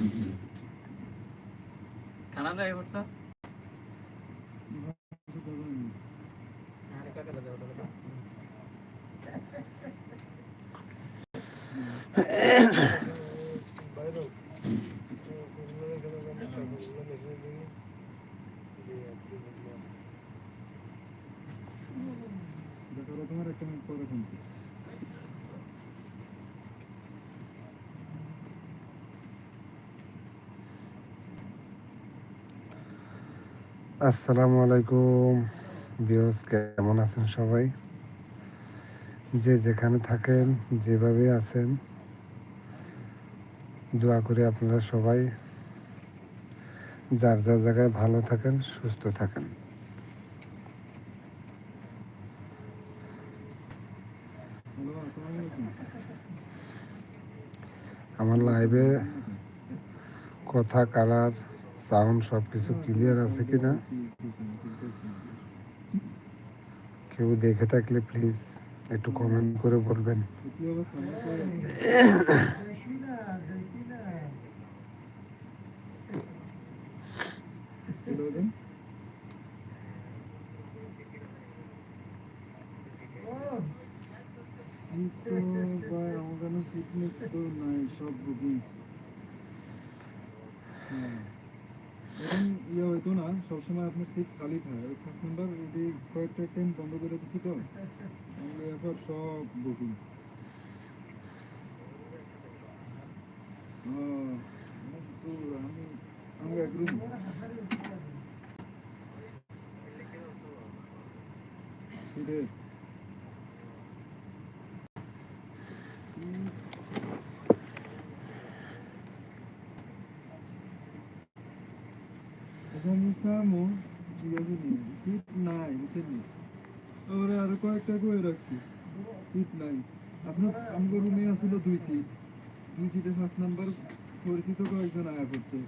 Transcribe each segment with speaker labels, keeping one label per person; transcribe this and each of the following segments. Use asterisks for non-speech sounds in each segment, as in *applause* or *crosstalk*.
Speaker 1: 음.
Speaker 2: 가난다 해볼까?
Speaker 3: আসসালামু আলাইকুম বিয়স কেমন আছেন সবাই যে যেখানে থাকেন, যেভাবে আছেন, দোয়া করি আপনারা সবাই যার যার জায়গায় ভালো থাকেন, সুস্থ থাকেন। আমার লাইভে কথা কালার সাউন্ড সব কিছু ক্লিয়ার আছে কি না কেউ দেখে থাকলে প্লিজ একটু কমেন্ট করে বলবেন।
Speaker 2: এখন ইয়ে হইতো না, সবসময় আপনার সিট খালি থাকে। ওই ফার্স্ট নাম্বার টাইম বন্ধ করে দিচ্ছি তো এরপর সব বুকিং আমি আমি এক রুম সিটের মো ঠিক আছে নি শীত নাই বুঝছেন নি ওরে আরও কয়েকটা করে রাখছি শীত নাই আপনার আমগো রুমে আসছিল দুই সিট দুই সিটে ফার্স্ট নাম্বার পরিচিত কয়েকজন আয়া করছে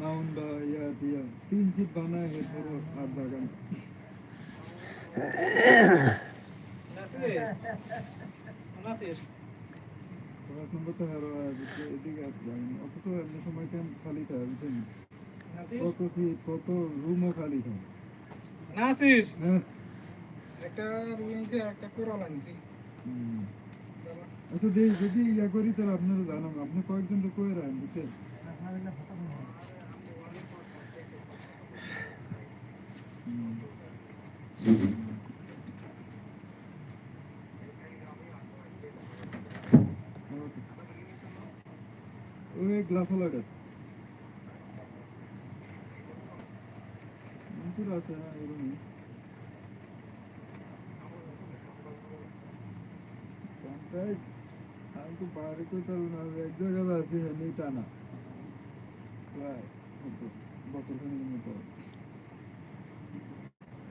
Speaker 2: মাউন বা ইয়া টিয়া তিন সিট বানায় হেড ধরো আর বাগান ফার্স্ট নাম্বার তো হারো এদিকে অথচ এমনি সময় টাইম খালি থাকে বুঝছেন? কত কত রুমও খালি থাকে
Speaker 4: নাসির?
Speaker 2: হ্যাঁ।
Speaker 4: একটা রুম আছে একটা কোরাল আনছি।
Speaker 2: আচ্ছা দেখ যদি ইয়া করি তাহলে আপনারা জানান আপনি কয়েকজন তো কয়ে রাখেন বুঝছেন হুম। ওই গ্লাস লাগাত আছে হ্যাঁ এরকমই Guys, আমি নেই টানা প্রায় বছর খানিকের মতো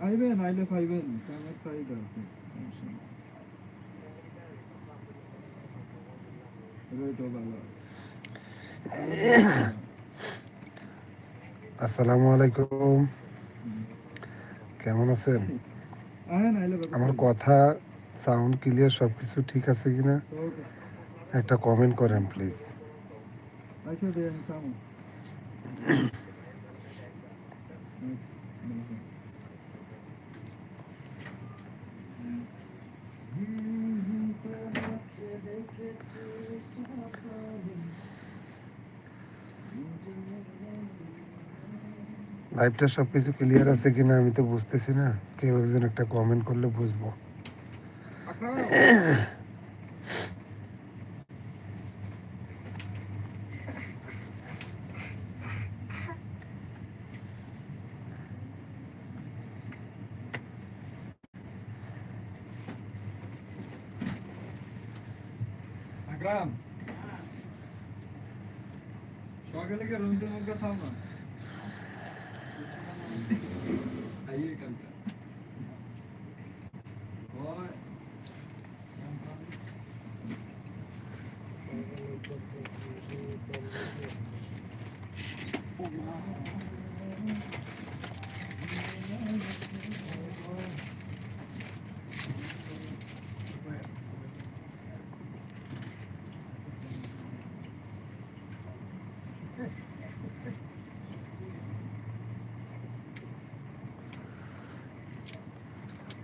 Speaker 2: আইবেন আইলে কামের চাহিদা আছে।
Speaker 3: আসসালামু আলাইকুম কেমন আছেন আমার কথা সাউন্ড ক্লিয়ার সবকিছু ঠিক আছে কিনা। একটা কমেন্ট করেন প্লিজ লাইভটা সব কিছু ক্লিয়ার আছে কিনা আমি তো বুঝতেছি না। কেউ একজন একটা কমেন্ট করলে বুঝব।
Speaker 2: সকালে কি রুম টুম কা সামনা আইয়ে কালকা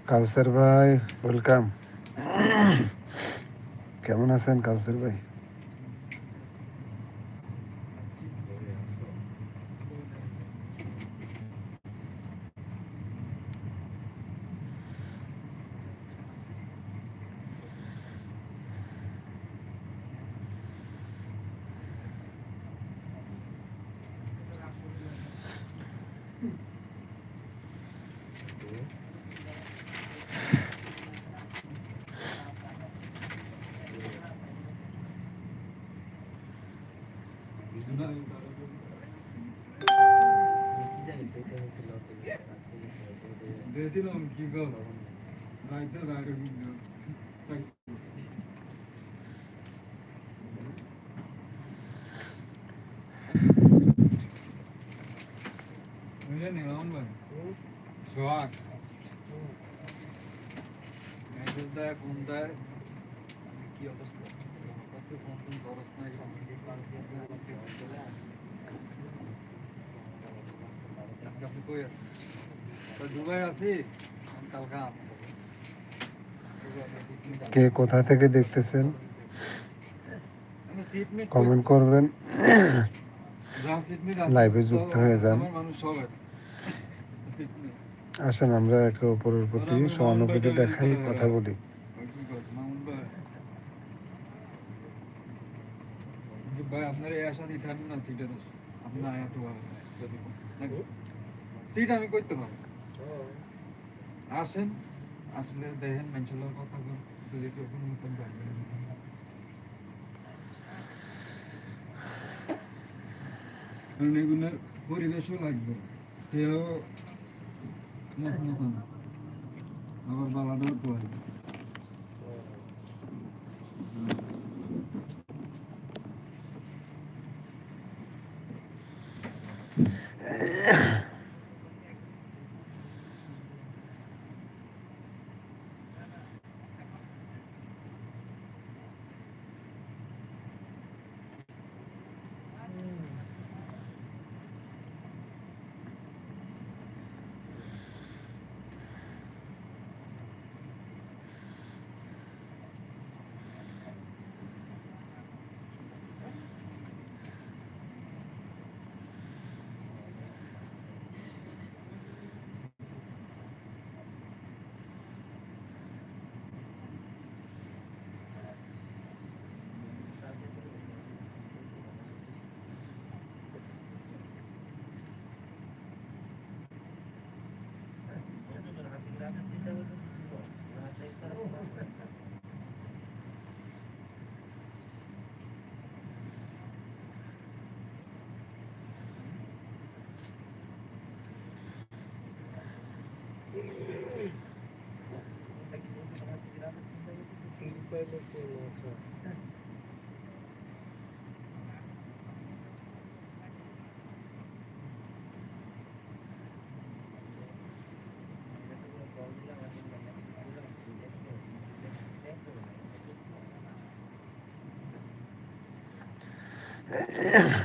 Speaker 3: কাউসার ভাই ওয়েলকাম *coughs* কেমন আছেন কাউসার ভাই?
Speaker 2: দিয়েছিলাম কি সোহাগ মেসেজ দেয় ফোন কি অবস্থা কত ফোন ফোন খরচ নাই আপনি কই
Speaker 3: কে কোথা থেকে দেখতেছেন? কমেন্ট করবেন। লাইভে যুক্ত হয়ে যান। আসেন আমরা একে অপরের প্রতি সহানুভূতি দেখাই কথা বলি।
Speaker 2: ভাই? আপনার এই আশা দিতে না সিটের আপনার এত সিট আমি করতে পারব। আসেন, আসলে দেখেন মানুষের কথা যদি কেউ কোনো মতন কারণ এগুলোর পরিবেশও লাগবে। সেও আবার বালাটাও তো Yeah.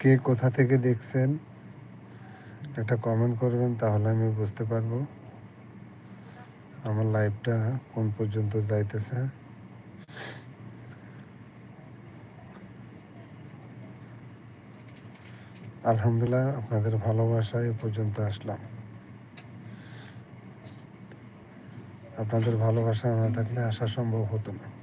Speaker 3: কে কোথা থেকে দেখছেন, একটা কমেন্ট করবেন, তাহলে আমি বুঝতে পারব। আমার লাইফটা কোন পর্যন্ত যাইতেছে। আলহামদুলিল্লাহ, আপনাদের ভালোবাসায় এ পর্যন্ত আসলাম। আপনাদের ভালোবাসা না থাকলে আসা সম্ভব হতো না।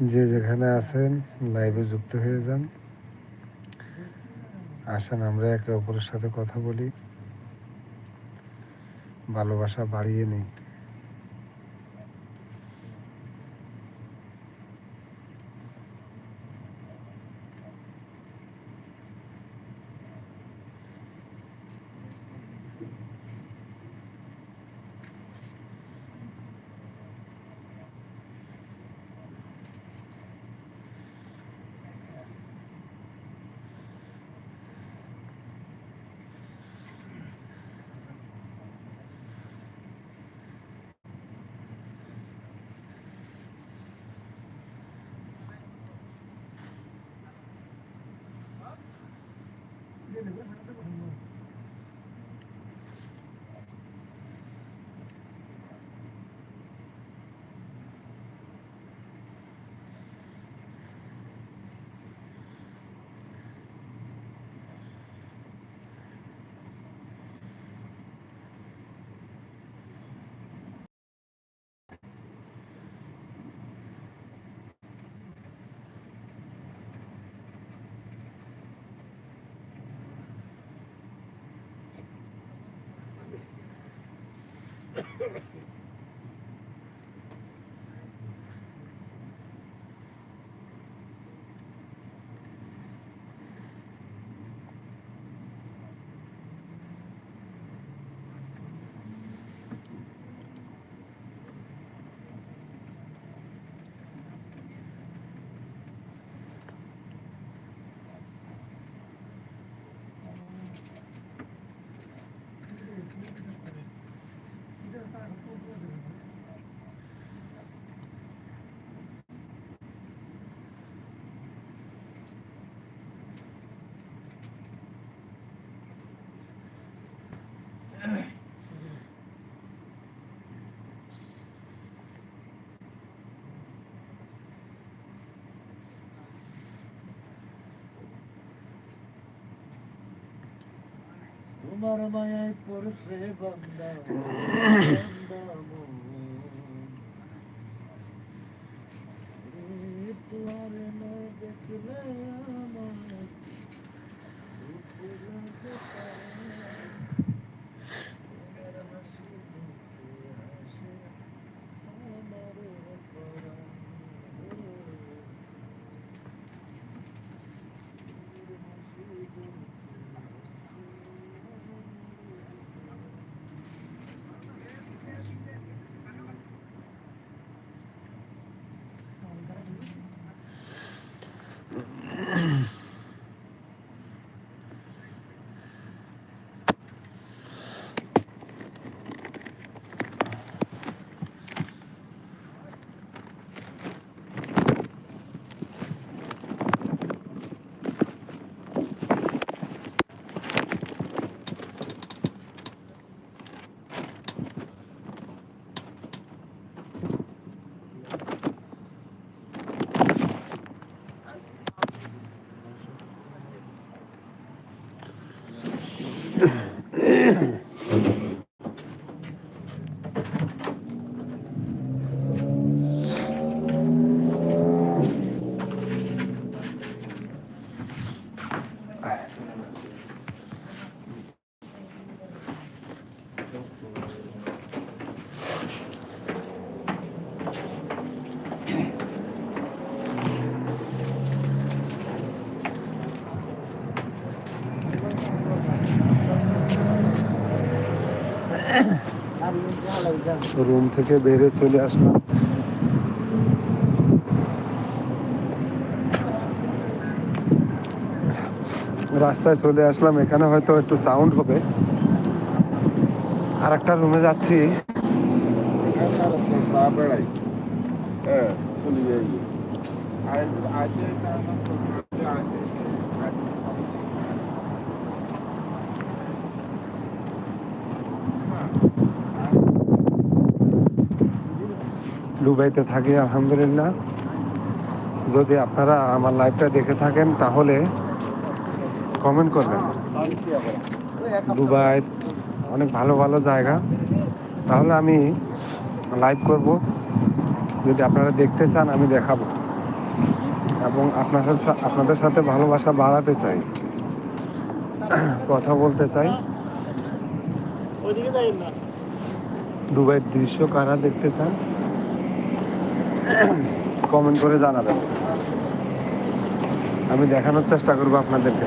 Speaker 3: যে যেখানে আছেন লাইভে যুক্ত হয়ে যান। আসেন, আমরা একে অপরের সাথে কথা বলি। ভালোবাসা বাড়িয়ে নিই।
Speaker 5: मरमय पुरुष बंदा तुम्हारे मैं देख
Speaker 3: রুম থেকে বেরিয়ে চলে আসলাম রাস্তায় চলে আসলাম এখানে হয়তো একটু সাউন্ড হবে আর একটা রুমে যাচ্ছি দুবাইতে থাকি, আলহামদুলিল্লাহ। যদি আপনারা আমার লাইভটা দেখে থাকেন, তাহলে কমেন্ট করবেন। দুবাই অনেক ভালো ভালো জায়গা। তাহলে আমি লাইভ করব। যদি আপনারা দেখতে চান, আমি দেখাবো। এবং আপনার আপনাদের সাথে ভালোবাসা বাড়াতে চাই। কথা বলতে চাই। দুবাইয়ের দৃশ্য কারা দেখতে চান? কমেন্ট করে জানাবেন। আমি দেখানোর চেষ্টা করব আপনাদেরকে।